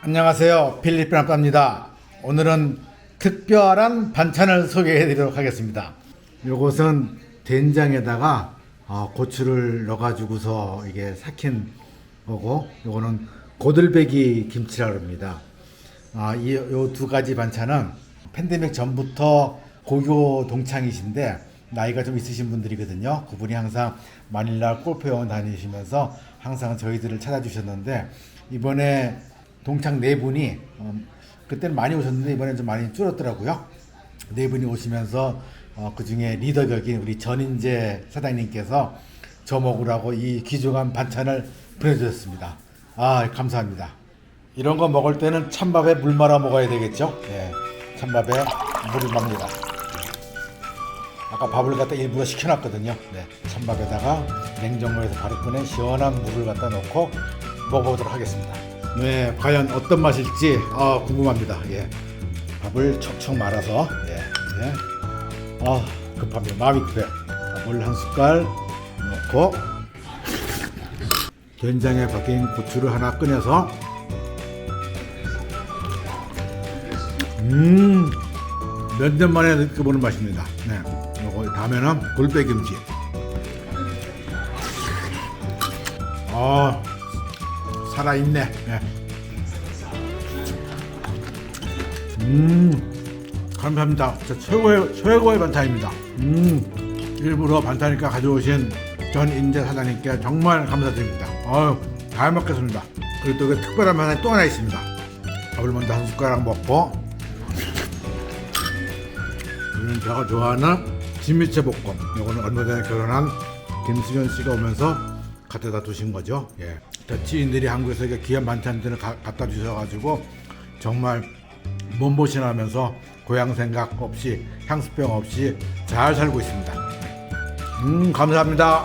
안녕하세요. 필리핀 아빠입니다. 오늘은 특별한 반찬을 소개해 드리도록 하겠습니다. 요것은 된장에다가 어, 고추를 넣어가지고서 이게 삭힌 거고, 요거는 고들배기 김치라고 합니다. 아, 이두 가지 반찬은 팬데믹 전부터 고교 동창이신데 나이가 좀 있으신 분들이거든요. 그분이 항상 마닐라 골프회원 다니시면서 항상 저희들을 찾아주셨는데 이번에 동창 네 분이 음, 그때는 많이 오셨는데 이번엔 좀 많이 줄었더라고요. 네 분이 오시면서 어, 그 중에 리더격인 우리 전인재 사장님께서 저 먹으라고 이 귀중한 반찬을 보내주셨습니다. 아 감사합니다. 이런 거 먹을 때는 찬밥에 물 말아 먹어야 되겠죠? 예, 찬밥에 물을 맙니다. 아까 밥을 갖다 일부러 식혀놨거든요. 네, 찬밥에다가 냉장고에서 바로 꺼낸 시원한 물을 갖다 넣고 먹어보도록 하겠습니다. 네, 과연 어떤 맛일지 아, 궁금합니다. 예, 밥을 척척 말아서 예, 예. 아 급합니다. 마음이 급해요. 물한 숟갈 넣고 된장에 박힌 고추를 하나 꺼내서 음, 몇 년 만에 느껴보는 맛입니다. 네, 요거 다음에는 골배김치. 아, 살아있네. 네. 음, 감사합니다. 최고의, 최고의 반찬입니다. 음, 일부러 반찬이니까 가져오신 전 인재 사장님께 정말 감사드립니다. 아유, 잘 먹겠습니다. 그리고 또그 특별한 반찬이 또 하나 있습니다. 밥을 먼저 한 숟가락 먹고 이는 제가 좋아하는 진미채 볶음. 이거는 얼마 전에 결혼한 김수현 씨가 오면서 갖다 두신 거죠. 예. 저 지인들이 한국에서 반찬들을 가- 갖다 주셔가지고 정말 몸보신하면서 고향 생각 없이 향수병 없이 잘 살고 있습니다. 음 감사합니다.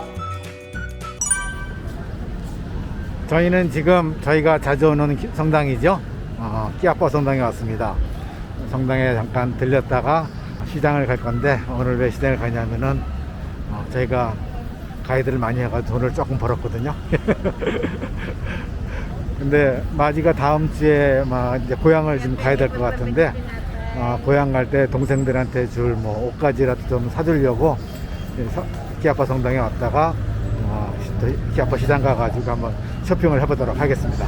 저희는 지금 저희가 자주 오는 기- 성당이죠. 어, 끼아빠 성당에 왔습니다. 성당에 잠깐 들렸다가 시장을 갈 건데 오늘 왜 시장을 가냐면은 어, 저희가 가이드를 많이 해가지고 돈을 조금 벌었거든요. 근데 마지가 다음 주에 막 이제 고향을 좀 가야 될 것 같은데 어, 고향 갈 때 동생들한테 줄 뭐 옷가지라도 좀 사주려고 끼아빠 성당에 왔다가 어, 시- 또 끼아빠 시장 가가지고 한번 쇼핑을 해보도록 하겠습니다.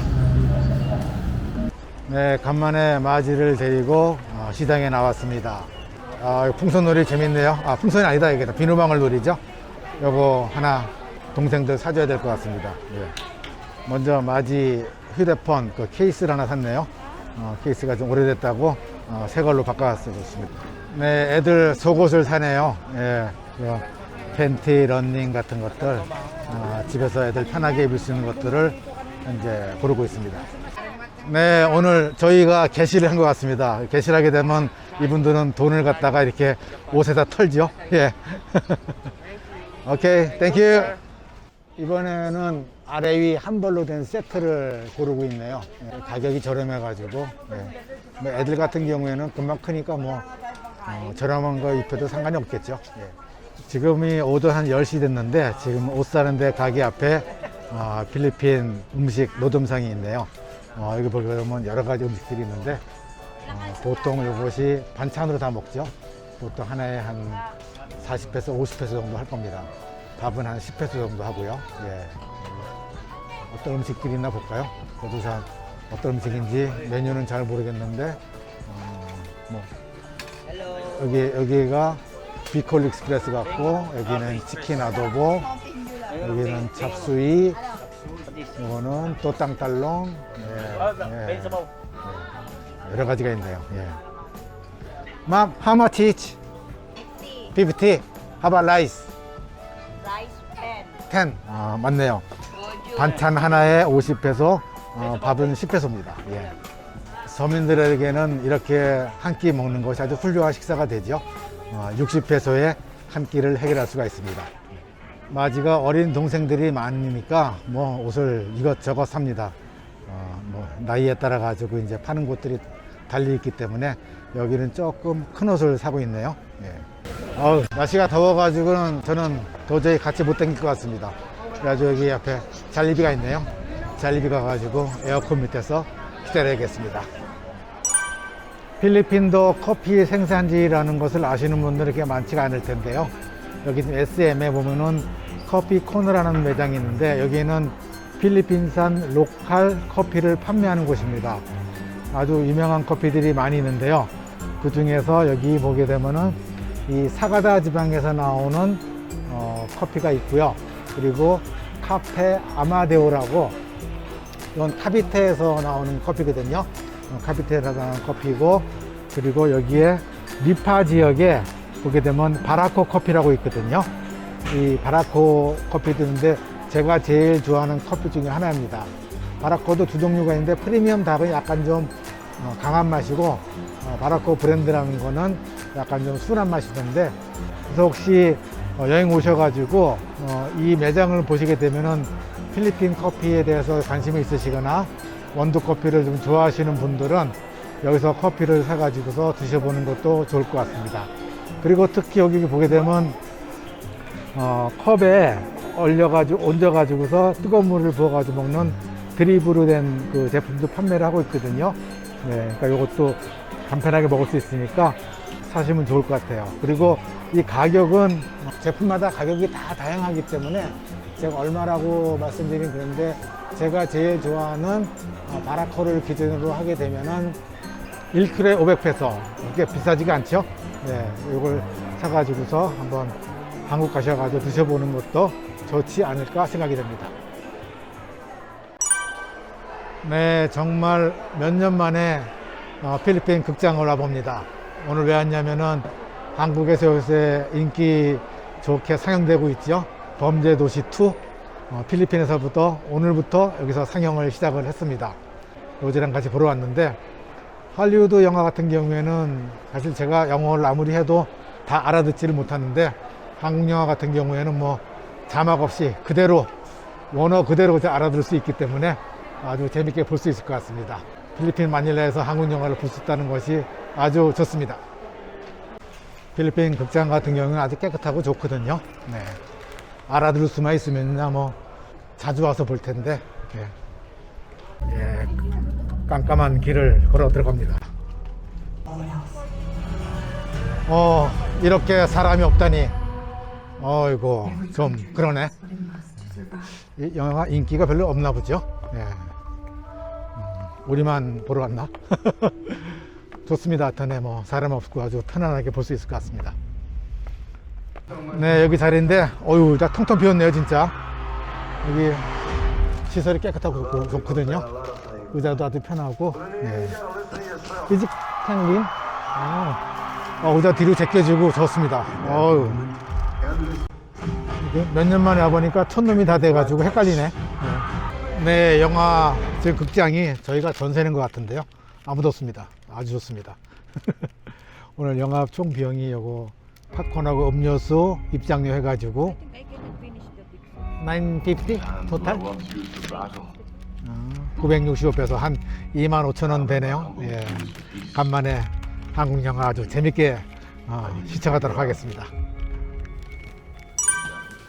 네, 간만에 마지를 데리고 어, 시장에 나왔습니다. 아, 풍선놀이 재밌네요. 아, 풍선이 아니다, 이게 비누방울 놀이죠. 요거 하나 동생들 사줘야 될 것 같습니다. 예. 먼저 마지 휴대폰 그 케이스를 하나 샀네요. 어, 케이스가 좀 오래됐다고 어, 새 걸로 바꿔왔습니다. 네, 애들 속옷을 사네요. 예, 그 팬티, 런닝 같은 것들 어, 집에서 애들 편하게 입을 수 있는 것들을 이제 고르고 있습니다. 네, 오늘 저희가 개시를 한 것 같습니다. 개시를 하게 되면 이분들은 돈을 갖다가 이렇게 옷에다 털죠. 예. 오케이, 땡큐. 이번에는 아래 위 한 벌로 된 세트를 고르고 있네요. 예, 가격이 저렴해가지고. 예. 뭐 애들 같은 경우에는 금방 크니까 뭐 어, 저렴한 거 입혀도 상관이 없겠죠. 예. 지금이 오전 한 10시 됐는데 지금 옷 사는데 가게 앞에 어, 필리핀 음식 노점상이 있네요. 어, 여기 보게 되면 여러 가지 음식들이 있는데 어, 보통 이것이 반찬으로 다 먹죠. 보통 하나에 한 40페소, 50페소 정도 할 겁니다. 밥은 한 10페소 정도 하고요. 예. 어떤 음식들이 있나 볼까요? 저도 잘 어떤 음식인지 메뉴는 잘 모르겠는데 어, 뭐 여기 여기가 비콜 익스프레스 같고 여기는 치킨 아도보 여기는 잡수이 이거는 또 땅딸롱 예, 예. 여러 가지가 있네요. 예. 맘, how much each? 50. How about rice? rice pan. 10. 아, 맞네요. 반찬 하나에 50페소, 어, 밥은 10페소입니다. 예. 서민들에게는 이렇게 한 끼 먹는 것이 아주 훌륭한 식사가 되죠. 어, 60페소에 한 끼를 해결할 수가 있습니다. 마지가 어린 동생들이 많으니까 뭐 옷을 이것저것 삽니다. 어, 뭐 나이에 따라 가지고 이제 파는 곳들이 달리 있기 때문에 여기는 조금 큰 옷을 사고 있네요. 예. 어우, 날씨가 더워가지고는 저는 도저히 같이 못 다닐 것 같습니다. 그래가지고 여기 앞에 잘리비가 있네요. 잘리비 가가지고 에어컨 밑에서 기다려야겠습니다. 필리핀도 커피 생산지라는 것을 아시는 분들이 그렇게 많지가 않을 텐데요. 여기 SM에 보면은 커피 코너라는 매장이 있는데 여기는 필리핀산 로컬 커피를 판매하는 곳입니다. 아주 유명한 커피들이 많이 있는데요. 그 중에서 여기 보게 되면은 이 사가다 지방에서 나오는 어, 커피가 있고요. 그리고 카페 아마데오라고 이건 카비테에서 나오는 커피거든요. 어, 카비테에서 나오는 커피고 그리고 여기에 리파 지역에 보게 되면 바라코 커피라고 있거든요. 이 바라코 커피도 있는데 제가 제일 좋아하는 커피 중에 하나입니다. 바라코도 두 종류가 있는데 프리미엄 닭은 약간 좀 어, 강한 맛이고 어, 바라코 브랜드라는 거는 약간 좀 순한 맛이던데 그래서 혹시 어, 여행 오셔가지고 어, 이 매장을 보시게 되면은 필리핀 커피에 대해서 관심이 있으시거나 원두 커피를 좀 좋아하시는 분들은 여기서 커피를 사가지고서 드셔보는 것도 좋을 것 같습니다. 그리고 특히 여기 보게 되면 어, 컵에 얼려가지고 얹어가지고서 뜨거운 물을 부어가지고 먹는 드립으로 된 그 제품도 판매를 하고 있거든요. 네, 그러니까 이것도 간편하게 먹을 수 있으니까 사시면 좋을 것 같아요. 그리고 이 가격은 제품마다 가격이 다 다양하기 때문에 제가 얼마라고 말씀드린 그런데 제가 제일 좋아하는 어, 바라코를 기준으로 하게 되면은 1kg에 500페소. 이게 비싸지가 않죠? 네, 이걸 사가지고서 한번 한국 가셔가지고 드셔보는 것도 좋지 않을까 생각이 됩니다. 네, 정말 몇 년 만에 어, 필리핀 극장을 와봅니다. 오늘 왜 왔냐면은 한국에서 요새 인기 좋게 상영되고 있죠. 범죄 도시 2. 어, 필리핀에서부터 오늘부터 여기서 상영을 시작을 했습니다. 로즈랑 같이 보러 왔는데 할리우드 영화 같은 경우에는 사실 제가 영어를 아무리 해도 다 알아듣지를 못하는데 한국 영화 같은 경우에는 뭐 자막 없이 그대로 원어 그대로 알아들을 수 있기 때문에 아주 재밌게 볼 수 있을 것 같습니다. 필리핀 마닐라에서 한국 영화를 볼 수 있다는 것이 아주 좋습니다. 필리핀 극장 같은 경우는 아주 깨끗하고 좋거든요. 네. 알아들을 수만 있으면야 뭐 자주 와서 볼 텐데 예. 예, 깜깜한 길을 걸어 들어갑니다. 어, 이렇게 사람이 없다니. 어이고, 좀 그러네. 이 영화가 인기가 별로 없나 보죠. 예. 음, 우리만 보러 왔나? 좋습니다. 하여튼에 뭐 사람 없고 아주 편안하게 볼 수 있을 것 같습니다. 네, 여기 자리인데, 어유, 다 텅텅 비었네요, 진짜. 여기 시설이 깨끗하고 좋고- 좋거든요. 의자도 아주 편하고. 네. 이직 탱린. 아, 어, 의자 뒤로 제껴지고 좋습니다. 어유. 몇 년 만에 와보니까 촌놈이 다 돼가지고 헷갈리네. 네. 네, 영화 제 극장이 저희가 전세는 것 같은데요. 아무도 없습니다. 아주 좋습니다. 오늘 영화 총 비용이 요거 팝콘하고 음료수 입장료 해가지고 I cannot finish the picture. 950 토탈? 965페소 한 2만 5천 원 되네요. 예. 간만에 한국 영화 아주 재밌게 어, 시청하도록 하겠습니다.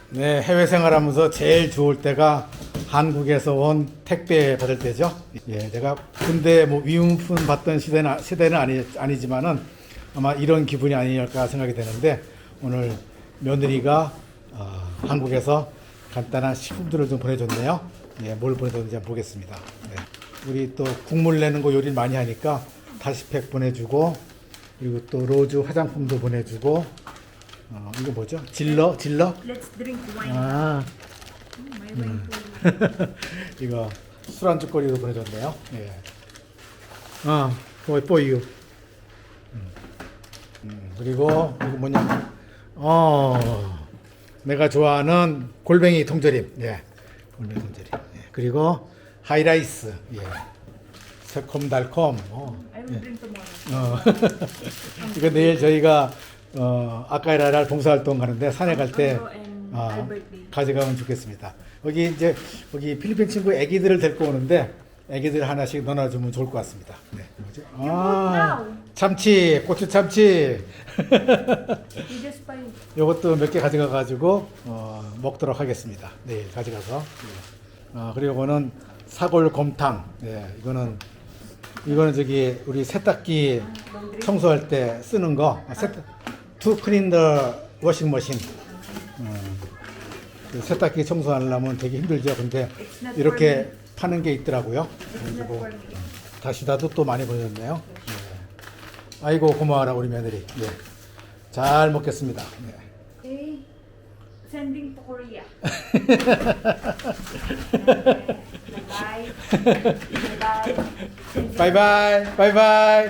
네, 해외 생활하면서 제일 좋을 때가 한국에서 온 택배 받을 때죠. 예, 제가 군대 뭐 위문품 받던 시대는 시대는 아니 아니지만은 아마 이런 기분이 아니랄까 생각이 되는데 오늘 며느리가 어, 한국에서 간단한 식품들을 좀 보내줬네요. 예, 뭘 보내줬는지 보겠습니다. 네. 우리 또 국물 내는 거 요리 많이 하니까 다시팩 보내주고 그리고 또 로즈 화장품도 보내주고 어, 이거 뭐죠? 질러 질러. 아 wine for 이거 술안주거리도 보내줬네요. 예. 아, 그거 뽀유. 음. 음, 그리고 이거 뭐냐? 어, 내가 좋아하는 골뱅이 통조림. 예, 골뱅이 통조림. 예. 그리고 하이라이스. 예. 새콤달콤. 어. Tomorrow. 어. 이거 내일 저희가 어, 아까이라랄 봉사활동 가는데 산에 갈 때 어, my birthday. 가져가면 좋겠습니다. 여기 이제 여기 필리핀 친구 애기들을 데리고 오는데 애기들 하나씩 넣어주면 좋을 것 같습니다. 네, 뭐지? 아, 참치, 고추 참치. 이것도 몇 개 가져가 가지고 어, 먹도록 하겠습니다. 네, 가져가서. 네. 아, 그리고 이거는 사골 곰탕. 네, 이거는 이거는 저기 우리 세탁기 청소할 때 쓰는 거. 아, 세탁, to clean the washing machine. 어, 그 세탁기 청소하려면 되게 힘들죠. 근데 이렇게 파는 게 있더라고요. 그래가지고 다시다도 또 많이 보내줬네요. 네. 아이고 고마워라 우리 며느리. 예. 잘 먹겠습니다. 네. Okay. Sending to Korea. Bye. Bye. 바이바이 바이바이